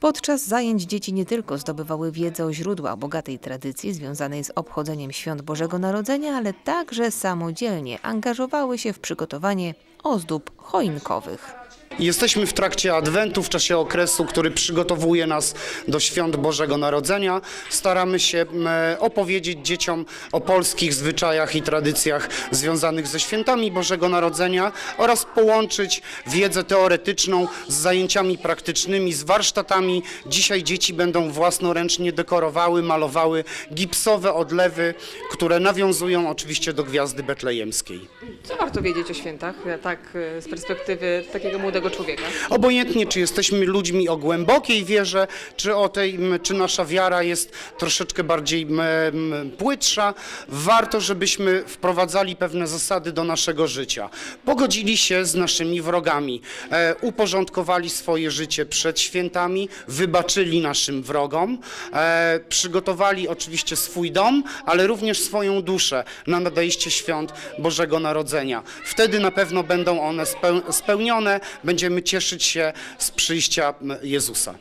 Podczas zajęć dzieci nie tylko zdobywały wiedzę o źródłach bogatej tradycji związanej z obchodzeniem świąt Bożego Narodzenia, ale także samodzielnie angażowały się w przygotowanie ozdób choinkowych. Jesteśmy w trakcie Adwentu, w czasie okresu, który przygotowuje nas do świąt Bożego Narodzenia. Staramy się opowiedzieć dzieciom o polskich zwyczajach i tradycjach związanych ze świętami Bożego Narodzenia oraz połączyć wiedzę teoretyczną z zajęciami praktycznymi, z warsztatami. Dzisiaj dzieci będą własnoręcznie dekorowały, malowały gipsowe odlewy, które nawiązują oczywiście do gwiazdy betlejemskiej. Co warto wiedzieć o świętach, tak e, z perspektywy takiego młodego człowieka? Obojętnie, czy jesteśmy ludźmi o głębokiej wierze, czy o tej, czy nasza wiara jest troszeczkę bardziej płytsza, warto, żebyśmy wprowadzali pewne zasady do naszego życia. Pogodzili się z naszymi wrogami, e, uporządkowali swoje życie przed świętami, wybaczyli naszym wrogom, e, przygotowali oczywiście swój dom, ale również swoją duszę na nadejście świąt Bożego Narodzenia. Wtedy na pewno będą one speł- spełnione, będziemy cieszyć się z przyjścia Jezusa.